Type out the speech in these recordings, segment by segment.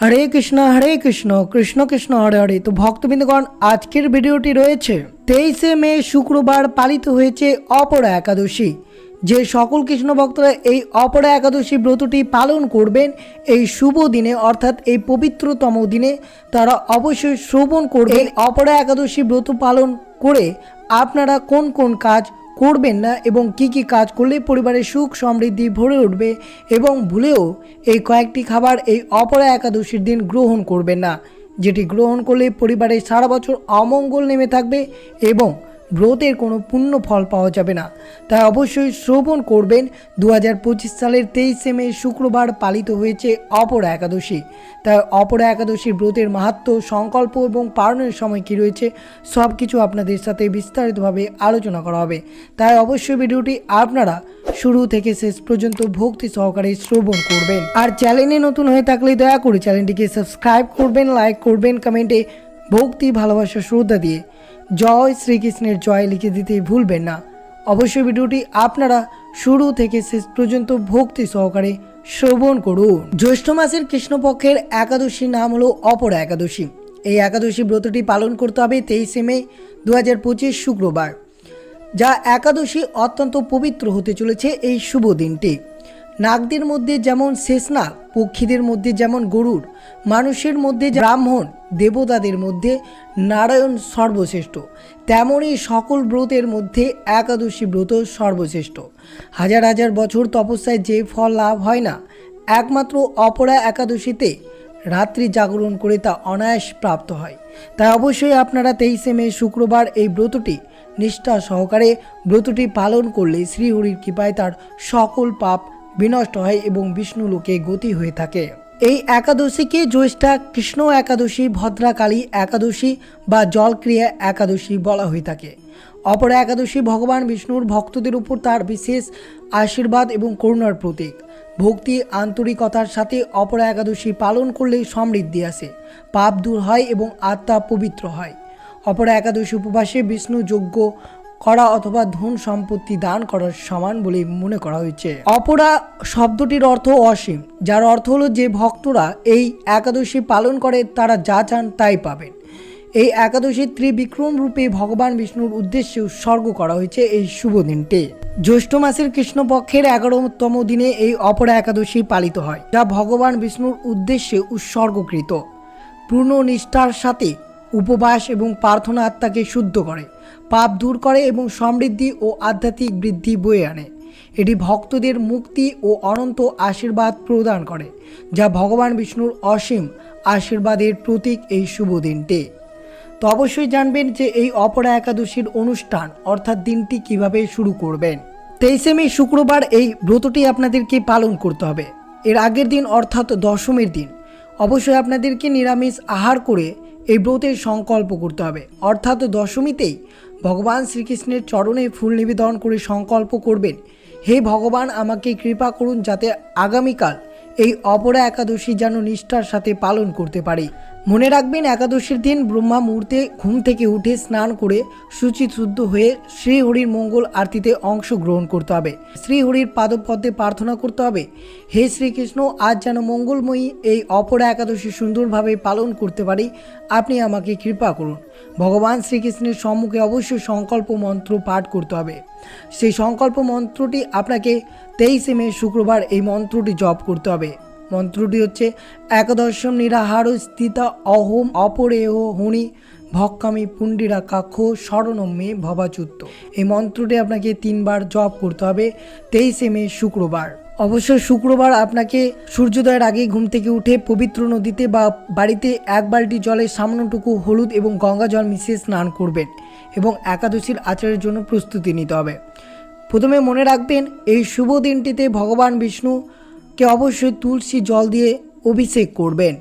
হরে কৃষ্ণ হরে কৃষ্ণ কৃষ্ণ কৃষ্ণ, হরে হরে। তো ভক্তবৃন্দগণ, আজকের ভিডিওটি রয়েছে, তেইশে মে শুক্রবার পালিত হয়েছে অপরা একাদশী। যে সকল কৃষ্ণ ভক্তরা এই অপরা একাদশী ব্রতটি পালন করবেন, এই শুভ দিনে, অর্থাৎ এই পবিত্রতম দিনে, তারা অবশ্যই শ্রবণ করবেন। অপরা একাদশী ব্রত পালন করে আপনারা কোন কোন কাজ করবেন না এবং কি কি কাজ করলে পরিবারের সুখ সমৃদ্ধি ভরে উঠবে এবং ভুলেও এই কয়েকটি খাবার এই অপরা একাদশীর দিন গ্রহণ করবেন না, যেটি গ্রহণ করলে পরিবারের সারা বছর অমঙ্গল নেমে থাকবে এবং ব্রতের কোনো পুণ্য ফল পাওয়া যাবে না। তাই অবশ্যই শ্রবণ করবেন। দু হাজার পঁচিশ সালের তেইশে মে শুক্রবার পালিত হয়েছে অপরা একাদশী। তাই অপরা একাদশীর ব্রতের মাহাত্ম, সংকল্প এবং পালনের সময় কি রয়েছে সব কিছু আপনাদের সাথে বিস্তারিতভাবে আলোচনা করা হবে। তাই অবশ্যই ভিডিওটি আপনারা শুরু থেকে শেষ পর্যন্ত ভক্তি সহকারে শ্রবণ করবেন। আর চ্যানেলে নতুন হয়ে থাকলে দয়া করে চ্যানেলটিকে সাবস্ক্রাইব করবেন, লাইক করবেন, কমেন্টে ভক্তি, ভালোবাসা, শ্রদ্ধা দিয়ে জয় শ্রীকৃষ্ণের জয় লিখে দিতে ভুলবেন না। অবশ্যই ভিডিওটি আপনারা শুরু থেকে শেষ পর্যন্ত ভক্তি সহকারে শ্রবণ করুন। জ্যৈষ্ঠ মাসের কৃষ্ণপক্ষের একাদশী নাম হলো অপর একাদশী। এই একাদশী ব্রতটি পালন করতে হবে তেইশে মে দু হাজার পঁচিশ শুক্রবার, যা একাদশী অত্যন্ত পবিত্র হতে চলেছে এই শুভ দিনটি। নাগদের মধ্যে যেমন শেষনাগ, পক্ষীদের মধ্যে যেমন গরুর মানুষের মধ্যে ব্রাহ্মণ দেবতাদের মধ্যে নারায়ণ সর্বশ্রেষ্ঠ। তেমনই সকল ব্রতের মধ্যে একাদশী ব্রত সর্বশ্রেষ্ঠ। হাজার হাজার বছর তপস্যায় যে ফল লাভ হয় না, একমাত্র অপরা একাদশীতে রাত্রি জাগরণ করে তা অনায়াস প্রাপ্ত হয়। তাই অবশ্যই আপনারা তেইশে মে শুক্রবার এই ব্রতটি নিষ্ঠা সহকারে ব্রতটি পালন করলে শ্রীহরির কৃপায় তার সকল পাপ বিনষ্ট হয় এবং বিষ্ণু লোকে গতি হয়ে থাকে। এই একাদশীকে জ্যৈষ্ঠা কৃষ্ণ একাদশী, ভদ্রাকালী একাদশী বা জলক্রিয়া একাদশী বলা হয়ে থাকে। অপর একাদশী ভগবান বিষ্ণুর ভক্তদের উপর তার বিশেষ আশীর্বাদ এবং করুণার প্রতীক। ভক্তি, আন্তরিকতার সাথে অপর একাদশী পালন করলে সমৃদ্ধি আসে, পাপ দূর হয় এবং আত্মা পবিত্র হয়। অপরা একাদশী উপবাসে বিষ্ণু যজ্ঞ করা অথবা ধন সম্পত্তি দান করার সমান বলে মনে করা হয়েছে। অপরা শব্দটির অর্থ অসীম, যার অর্থ হলো যে ভক্তরা এই একাদশী পালন করে তারা যা চান তাই পাবেন। এই একাদশী ত্রিবিক্রম রূপে ভগবান বিষ্ণুর উদ্দেশ্যে উৎসর্গ করা হয়েছে এই শুভ দিনটি। জ্যৈষ্ঠ মাসের কৃষ্ণপক্ষের এগারোতম দিনে এই অপরা একাদশী পালিত হয়, যা ভগবান বিষ্ণুর উদ্দেশ্যে উৎসর্গকৃত। পূর্ণ নিষ্ঠার সাথে উপবাস এবং প্রার্থনা আত্মাকে শুদ্ধ করে। পাপ দূর করে এবং সমৃদ্ধি ও আধ্যাত্মিক বৃদ্ধি বয়ে আনে। এটি ভক্তদের মুক্তি ও অনন্ত আশীর্বাদ প্রদান করে, যা ভগবান বিষ্ণুর অসীম আশীর্বাদের প্রতীক এই শুভ দিনটি। তো অবশ্যই জানবেন যে এই অপরা একাদশীর অনুষ্ঠান, অর্থাৎ দিনটি কীভাবে শুরু করবেন। তেইশে মে শুক্রবার এই ব্রতটি আপনাদেরকে পালন করতে হবে। এর আগের দিন, অর্থাৎ দশমীর দিন, অবশ্যই আপনাদেরকে নিরামিষ আহার করে এই ব্রতের সংকল্প করতে হবে। অর্থাৎ দশমীতেই ভগবান শ্রীকৃষ্ণের চরণে ফুল নিবেদন করে সংকল্প করবেন। হে ভগবান, আমাকে কৃপা করুন যাতে আগামীকাল এই অপরা একাদশী যেন নিষ্ঠার সাথে পালন করতে পারি। মনে রাখবেন, একাদশীর দিন ব্রহ্মা মুহূর্তে ঘুম থেকে উঠে স্নান করে শুচি শুদ্ধ হয়ে শ্রীহরির মঙ্গল আরতিতে অংশগ্রহণ করতে হবে। শ্রীহরির পাদপদ্মে প্রার্থনা করতে হবে, হে শ্রীকৃষ্ণ, আজ যেন মঙ্গলময়ী এই অপরা একাদশী সুন্দরভাবে পালন করতে পারি, আপনি আমাকে কৃপা করুন। ভগবান শ্রীকৃষ্ণের সম্মুখে অবশ্যই সংকল্প মন্ত্র পাঠ করতে হবে। সেই সংকল্প মন্ত্রটি আপনাকে তেইশে মে শুক্রবার এই মন্ত্রটি জপ করতে হবে। মন্ত্রটি হচ্ছে একাদশম নিরাহার স্থিতা অহম অপরেহ হুনি ভক্কামি পুণ্ডিরা কাক্ষ স্মরণম মে ভবাচ্যুত এই মন্ত্রটি আপনাকে তিনবার জপ করতে হবে, তেইশে মে শুক্রবার। অবশ্যই শুক্রবার আপনাকে সূর্যোদয়ের আগে ঘুম থেকে উঠে পবিত্র নদীতে বা বাড়িতে এক বালতি জলে সামান্যটুকু হলুদ এবং গঙ্গা জল মিশিয়ে স্নান করবেন এবং একাদশীর আচারের জন্য প্রস্তুতি নিতে হবে। প্রথমে মনে রাখবেন, এই শুভ দিনটিতে ভগবান বিষ্ণুকে অবশ্যই তুলসী জল দিয়ে অভিষেক করবেন।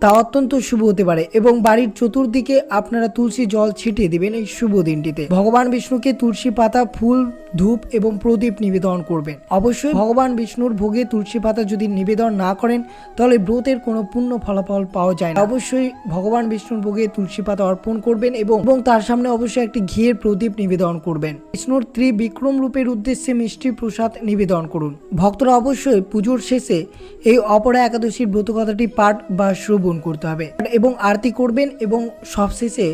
তা অত্যন্ত শুভ হতে পারে এবং বাড়ির চতুর্দিকে আপনারা তুলসী জল ছিটিয়ে দিবেন এই শুভ দিনটিতে। ভগবান বিষ্ণুকে তুলসী পাতা, ফুল ধূপ এবং প্রদীপ নিবেদন করবেন। অবশ্যই ভগবান বিষ্ণুর ভোগে তুলসী পাতা যদি নিবেদন না করেন, তাহলে ব্রতের কোনো পূর্ণ ফলাফল পাওয়া যায় না। অবশ্যই ভগবান বিষ্ণুর ভোগে তুলসী পাতা অর্পণ করবেন এবং এবং তার সামনে অবশ্যই একটি ঘিয়ের প্রদীপ নিবেদন করবেন। বিষ্ণুর ত্রিবিক্রম রূপের উদ্দেশ্যে মিষ্টি প্রসাদ নিবেদন করুন। ভক্তরা অবশ্যই পুজোর শেষে এই অপরা একাদশীর ব্রতকথাটি পাঠ বা শ্রবণ করতে হবে এবং আরতি করবেন এবং সবশেষে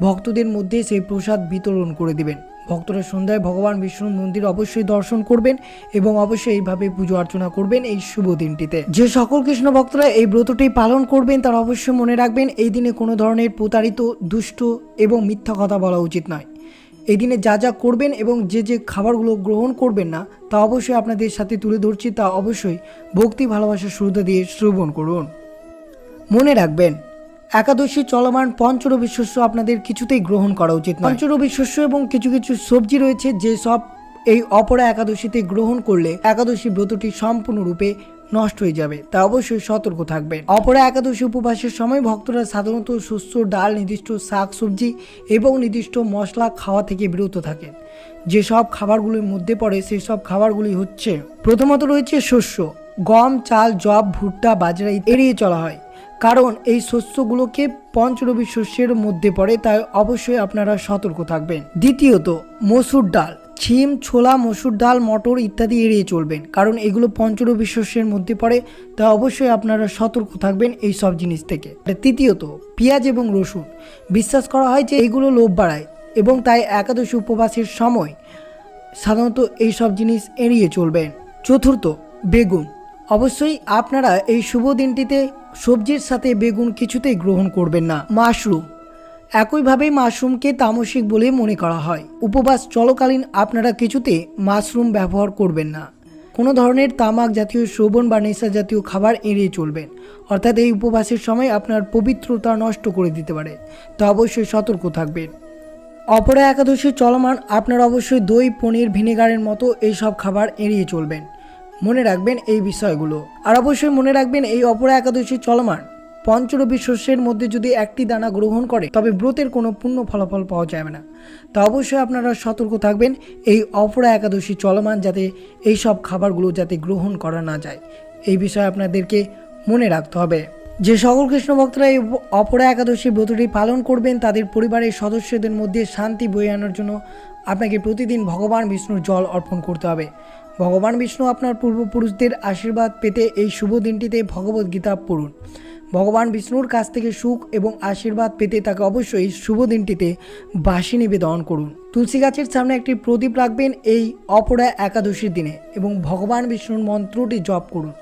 ভক্তদের মধ্যে সেই প্রসাদ বিতরণ করে দিবেন। ভক্তরা সন্ধ্যায় ভগবান বিষ্ণুর মন্দির অবশ্যই দর্শন করবেন এবং অবশ্যই এইভাবে পুজো অর্চনা করবেন এই শুভ দিনটিতে। যে সকল কৃষ্ণ ভক্তরা এই ব্রতটি পালন করবেন, তারা অবশ্যই মনে রাখবেন এই দিনে কোনো ধরনের প্রতারিত, দুষ্ট এবং মিথ্যা কথা বলা উচিত নয়। এই দিনে যা যা করবেন এবং যে যে খাবারগুলো গ্রহণ করবেন না, তা অবশ্যই আপনাদের সাথে তুলে ধরছি, তা অবশ্যই ভক্তি ভালোবাসা শ্রদ্ধা দিয়ে শ্রবণ করুন। মনে রাখবেন একাদশী চলমান পঞ্চরবি শস্য আপনাদের কিছুতেই গ্রহণ করা উচিত পঞ্চরবি শস্য এবং কিছু কিছু সবজি রয়েছে যে সব এই অপরা একাদশীতে গ্রহণ করলে একাদশী ব্রতটি সম্পূর্ণরূপে নষ্ট হয়ে যাবে, তা অবশ্যই সতর্ক থাকবেন। অপরা একাদশী উপবাসের সময় ভক্তরা সাধারণত শস্য, ডাল, নির্দিষ্ট শাক সবজি এবং নির্দিষ্ট মশলা খাওয়া থেকে বিরত থাকেন। যেসব খাবারগুলির মধ্যে পড়ে সেই সব খাবারগুলি হচ্ছে প্রথমত রয়েছে শস্য। গম, চাল জব ভুট্টা, বাজরা এড়িয়ে চলা হয়। কারণ এই শস্যগুলোকে পঞ্চরবি শস্যের মধ্যে পড়ে, তাই অবশ্যই আপনারা সতর্ক থাকবেন। দ্বিতীয়ত, মসুর ডাল। ছিম, ছোলা, মসুর ডাল, মটর ইত্যাদি এড়িয়ে চলবেন, কারণ এগুলো পঞ্চরবি শস্যের মধ্যে পড়ে, তাই অবশ্যই আপনারা সতর্ক থাকবেন এই সব জিনিস থেকে। তৃতীয়ত, পেঁয়াজ এবং রসুন। বিশ্বাস করা হয় যে এগুলো লোভ বাড়ায় এবং তাই একাদশী উপবাসের সময় সাধারণত এই সব জিনিস এড়িয়ে চলবেন। চতুর্থ, বেগুন। অবশ্যই আপনারা এই শুভ দিনটিতে সবজির সাথে বেগুন কিছুতেই গ্রহণ করবেন না। মাশরুম। একইভাবে মাশরুমকে তামসিক বলে মনে করা হয়। উপবাস চলকালীন আপনারা কিছুতে মাশরুম ব্যবহার করবেন না। কোনো ধরনের তামাক জাতীয় শ্রবণ বা নেশা জাতীয় খাবার এড়িয়ে চলবেন। অর্থাৎ এই উপবাসের সময় আপনার পবিত্রতা নষ্ট করে দিতে পারে। তো অবশ্যই সতর্ক থাকবেন। অপরা একাদশী চলমান, আপনারা অবশ্যই দই, পনির, ভিনেগারের মতো এইসব খাবার এড়িয়ে চলবেন। মনে রাখবেন এই বিষয়গুলো। আর অবশ্যই মনে রাখবেন এই অপরা একাদশী চলমান। পঞ্চরবি শস্যের মধ্যে যদি একটি দানা গ্রহণ করে, তবে ব্রতের কোনো পূর্ণ ফলাফল পাওয়া যাবে না। তা অবশ্যই আপনারা সতর্ক থাকবেন এই অপরা একাদশী চলমান যাতে এই সব খাবারগুলো যাতে গ্রহণ করা না যায়। এই বিষয়ে আপনাদেরকে মনে রাখতে হবে। যে সকল কৃষ্ণ ভক্তরা এই অপরা একাদশী ব্রতটি পালন করবেন, তাদের পরিবারের সদস্যদের মধ্যে শান্তি বয়ে আনার জন্য আপনাকে প্রতিদিন ভগবান বিষ্ণুর জল অর্পণ করতে হবে। ভগবান বিষ্ণু আপনার পূর্বপুরুষদের আশীর্বাদ পেতে এই শুভ দিনটিতে ভগবত গীতা পড়ুন। ভগবান বিষ্ণুর কাছ থেকে সুখ এবং আশীর্বাদ পেতে তাকে অবশ্যই শুভ দিনটিতে বাসি নিবেদন করুন। তুলসী গাছের সামনে একটি প্রদীপ রাখবেন এই অপরা একাদশীর দিনে এবং ভগবান বিষ্ণুর মন্ত্রটি জপ করুন।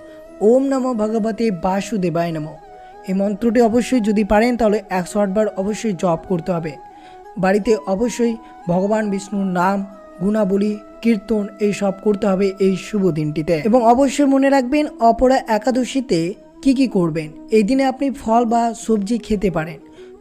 ওম নমো ভগবতে বাসুদেবায় নমঃ। এই মন্ত্রটি অবশ্যই যদি পারেন তাহলে একশো আটবার অবশ্যই জপ করতে হবে। বাড়িতে অবশ্যই ভগবান বিষ্ণুর নাম, গুণাবলী কীর্তন এই সব করতে হবে এই শুভ দিনটিতে। এবং অবশ্যই মনে রাখবেন, অপরা একাদশীতে কি কি করবেন? এই দিনে আপনি ফল বা সবজি খেতে পারেন।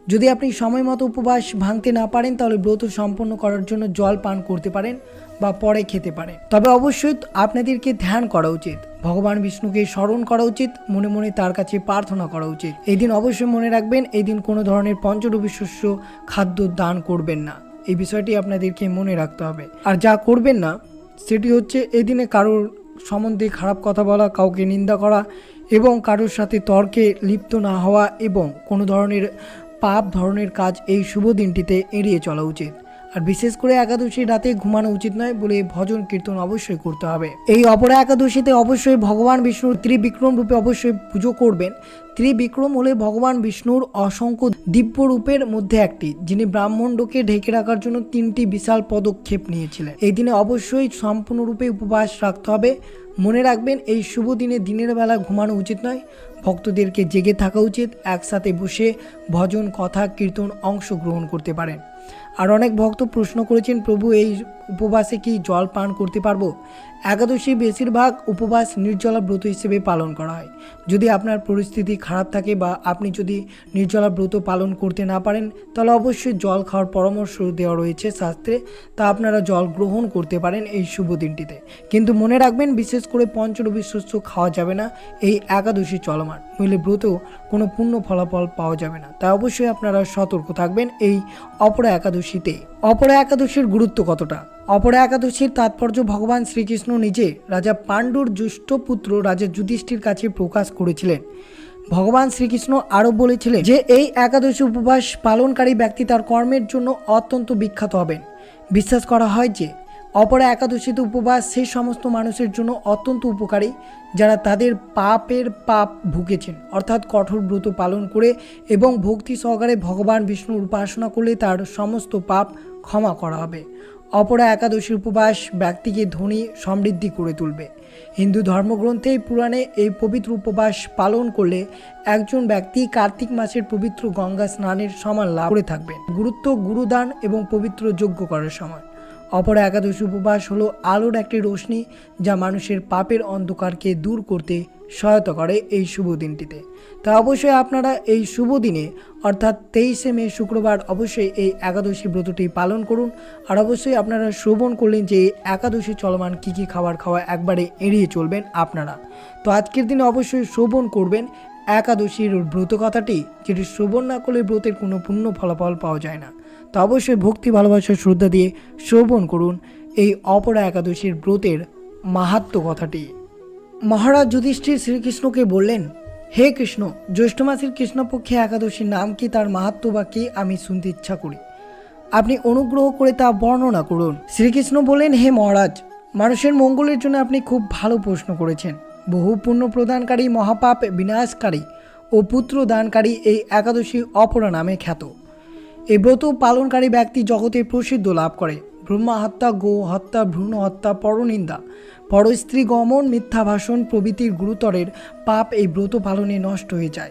যদি আপনি সময় মতো উপবাস ভাঙতে না পারেন, তাহলে ব্রত সম্পন্ন করার জন্য জল পান করতে পারেন বা পরে খেতে পারেন। তবে অবশ্যই আপনাদেরকে ধ্যান করা উচিত। ভগবান বিষ্ণুকে স্মরণ করা উচিত, মনে মনে তার কাছে প্রার্থনা করা উচিত। এই দিন অবশ্যই মনে রাখবেন, এই দিন কোনো ধরনের পঞ্চরবি শস্য খাদ্য দান করবেন না। এই বিষয়টি আপনাদেরকে মনে রাখতে হবে। আর যা করবেন না, সেটি হচ্ছে এদিনে কারোর সম্বন্ধে খারাপ কথা বলা, কাউকে নিন্দা করা এবং কারোর সাথে তর্কে লিপ্ত না হওয়া এবং কোনো ধরনের পাপ ধরনের কাজ এই শুভ দিনটিতে এড়িয়ে চলা উচিত। আর বিশেষ করে একাদশী রাতে ঘুমানো উচিত নয় বলে ভজন কীর্তন অবশ্যই করতে হবে। এই অপরা একাদশীতে অবশ্যই ভগবান বিষ্ণুর ত্রিবিক্রম রূপে অবশ্যই পুজো করবেন। ত্রিবিক্রম হলে ভগবান বিষ্ণুর অসংখ্য দিব্য রূপের মধ্যে একটি, যিনি ব্রাহ্মণ্ডকে ঢেকে রাখার জন্য তিনটি বিশাল পদক্ষেপ নিয়েছিলেন। এই দিনে অবশ্যই সম্পূর্ণরূপে উপবাস রাখতে হবে। মনে রাখবেন, এই শুভ দিনে দিনের বেলা ঘুমানো উচিত নয়। ভক্তদেরকে জেগে থাকা উচিত। একসাথে বসে ভজন, কথা, কীর্তন অংশগ্রহণ করতে পারেন। আর অনেক ভক্ত প্রশ্ন করেছেন প্রভু এই উপবাসে কি জল পান করতে পারব? একাদশী বেশিরভাগ উপবাস নির্জলা ব্রত হিসেবে পালন করা হয়। যদি আপনার পরিস্থিতি খারাপ থাকে বা আপনি যদি নির্জলা ব্রত পালন করতে না পারেন, তাহলে অবশ্যই জল খাওয়ার পরামর্শ দেওয়া রয়েছে শাস্ত্রে। তা আপনারা জল গ্রহণ করতে পারেন এই শুভ দিনটিতে। কিন্তু মনে রাখবেন, বিশেষ করে পঞ্চরবি শস্য খাওয়া যাবে না, এই একাদশী চলমান। নইলে ব্রতেও কোনো পূর্ণ ফলাফল পাওয়া যাবে না। তাই অবশ্যই আপনারা সতর্ক থাকবেন এই অপরা একাদশীতে। অপরা একাদশীর গুরুত্ব কতটা? অপরা একাদশীর তাৎপর্য ভগবান শ্রীকৃষ্ণ নিজে রাজা পাণ্ডুর জ্যেষ্ঠ পুত্র রাজা যুধিষ্ঠির কাছে প্রকাশ করেছিলেন। ভগবান শ্রীকৃষ্ণ আরও বলেছিলেন যে, এই একাদশী উপবাস পালনকারী ব্যক্তি তার কর্মের জন্য অত্যন্ত বিখ্যাত হবেন। বিশ্বাস করা হয় যে, অপরা একাদশীতে উপবাস সেই সমস্ত মানুষের জন্য অত্যন্ত উপকারী যারা তাদের পাপের পাপ ভুগেছেন। অর্থাৎ কঠোর ব্রত পালন করে এবং ভক্তি সহকারে ভগবান বিষ্ণুর উপাসনা করলে তার সমস্ত পাপ ক্ষমা করা হবে। অপরা একাদশীর উপবাস ব্যক্তিকে ধনী সমৃদ্ধি করে তুলবে। হিন্দু ধর্মগ্রন্থে পুরাণে এই পবিত্র উপবাস পালন করলে একজন ব্যক্তি কার্তিক মাসের পবিত্র গঙ্গা স্নানের সমান লাভ করে থাকবেন। গুরুত্ব, গুরুদান এবং পবিত্র যজ্ঞ করার সময় অপরা একাদশী উপবাস হলো আলোর একটি রোশনি যা মানুষের পাপের অন্ধকারকে দূর করতে সহায়তা করে এই শুভ দিনটিতে। তা অবশ্যই আপনারা এই শুভ দিনে, অর্থাৎ তেইশে মে শুক্রবার অবশ্যই এই একাদশী ব্রতটি পালন করুন। আর অবশ্যই আপনারা শ্রবণ করলেন যে এই একাদশী চলমান কী কী খাবার খাওয়া একবারে এড়িয়ে চলবেন আপনারা। তো আজকের দিনে অবশ্যই শ্রবণ করবেন। একাদশীর ব্রত কথাটি, যেটি শ্রবণ না করলে ব্রতের কোনো পূর্ণ ফলাফল পাওয়া যায় না। তো অবশ্যই ভক্তি, ভালোবাসা, শ্রদ্ধা দিয়ে শ্রবণ করুন এই অপরা একাদশীর ব্রতের মাহাত্ম কথাটি। মহারাজ যুধিষ্ঠির শ্রীকৃষ্ণকে বললেন, হে কৃষ্ণ, জ্যৈষ্ঠ মাসের কৃষ্ণপক্ষে একাদশীর নাম কি তার মাহাত্ম বা কি আমি শুনতে ইচ্ছা করি? আপনি অনুগ্রহ করে তা বর্ণনা করুন। শ্রীকৃষ্ণ বললেন, হে মহারাজ, মানুষের মঙ্গলের জন্য আপনি খুব ভালো প্রশ্ন করেছেন। বহু পুণ্য প্রদানকারী মহাপাপ বিনাশকারী ও পুত্র দানকারী এই একাদশী অপরা নামে খ্যাত। এই ব্রত পালনকারী ব্যক্তি জগতে প্রসিদ্ধ লাভ করে। ব্রহ্মা হত্যা, গো হত্যা, ভ্রূণ হত্যা, পরনিন্দা। পরস্ত্রী গমন, মিথ্যা ভাষণ প্রভৃতির গুরুতরের পাপ এই ব্রত পালনে নষ্ট হয়ে যায়।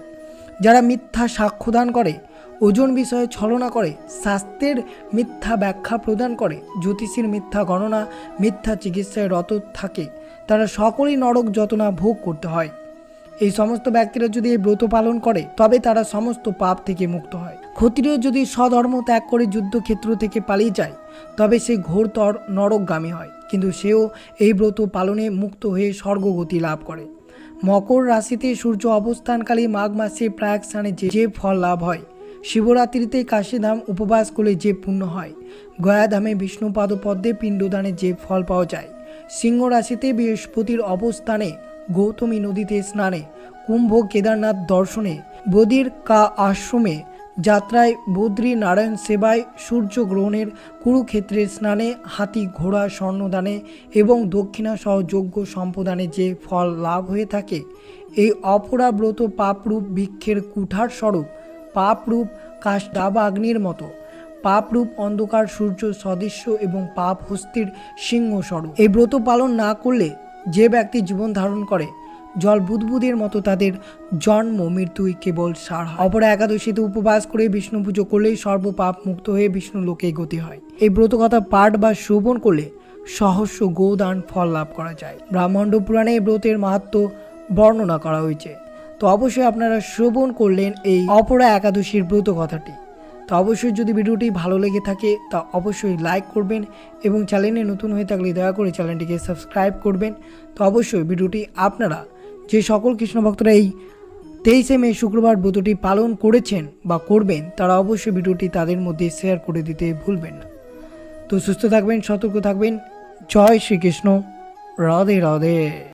যারা মিথ্যা সাক্ষ্যদান করে, ওজন বিষয়ে ছলনা করে স্বাস্থ্যের মিথ্যা ব্যাখ্যা প্রদান করে, জ্যোতিষীর মিথ্যা গণনা, মিথ্যা চিকিৎসায় রত থাকে, তারা সকলেই নরক যতনা ভোগ করতে হয়। এই সমস্ত ব্যক্তিরা যদি এই ব্রত পালন করে, তবে তারা সমস্ত পাপ থেকে মুক্ত হয়। ক্ষত্রিয় যদি স্বধর্ম ত্যাগ করে যুদ্ধক্ষেত্র থেকে পালিয়ে যায়, তবে সে ঘোরতর নরকগামী হয়। কিন্তু সেও এই ব্রত পালনে মুক্ত হয়ে স্বর্গগতি লাভ করে। মকর রাশিতে সূর্য অবস্থানকালে মাঘ মাসে প্রায় স্থানে যে ফল লাভ হয়, শিবরাত্রিতে কাশীধাম উপবাস করলে যে পুণ্য হয়। গয়াধামে বিষ্ণুপাদ পদ্মে পিণ্ডদানে যে ফল পাওয়া যায়। সিংহ রাশিতে বৃহস্পতির অবস্থানে গৌতমী নদীতে স্নানে, কুম্ভ কেদারনাথ দর্শনে, বদির কা আশ্রমে যাত্রায় বদ্রী নারায়ণ সেবায় সূর্যগ্রহণের কুরুক্ষেত্রের স্নানে হাতি ঘোড়া স্বর্ণদানে এবং দক্ষিণা সহ যজ্ঞ সম্পদানে যে ফল লাভ হয়ে থাকে, এই অপরাব্রত পাপরূপ বৃক্ষের কুঠার স্বরূপ, পাপরূপ কাশ দাবা অগ্নির মতো, পাপরূপ অন্ধকার সূর্য সদৃশ্য এবং পাপ হস্তির সিংহ স্বরূপ। এই ব্রত পালন না করলে যে ব্যক্তি জীবন ধারণ করে জল বুদবুদের মতো তাদের জন্ম মৃত্যুই কেবল সার অপরা একাদশীতে উপবাস করে বিষ্ণু পুজো করলেই সর্বপাপ মুক্ত হয়ে বিষ্ণু লোকে গতি হয়। এই ব্রতকথা পাঠ বা শ্রবণ করলে সহস্র গোদান ফল লাভ করা যায়। ব্রাহ্মণ্ড পুরাণে ব্রতের মাহাত্ম বর্ণনা করা হয়েছে। তো অবশ্যই আপনারা শ্রবণ করলেন এই অপরা একাদশীর ব্রত কথাটি তো অবশ্যই যদি ভিডিওটি ভালো লেগে থাকে, তা অবশ্যই লাইক করবেন এবং চ্যানেলে নতুন হয়ে থাকলে দয়া করে চ্যানেলটিকে সাবস্ক্রাইব করবেন। তো অবশ্যই ভিডিওটি আপনারা যে সকল কৃষ্ণ ভক্তরা এই তেইশে মে শুক্রবার ব্রতটি পালন করেছেন বা করবেন, তারা অবশ্যই ভিডিওটি তাদের মধ্যে শেয়ার করে দিতে ভুলবেন না। তো সুস্থ থাকবেন, সতর্ক থাকবেন। জয় শ্রীকৃষ্ণ। রাধে রাধে।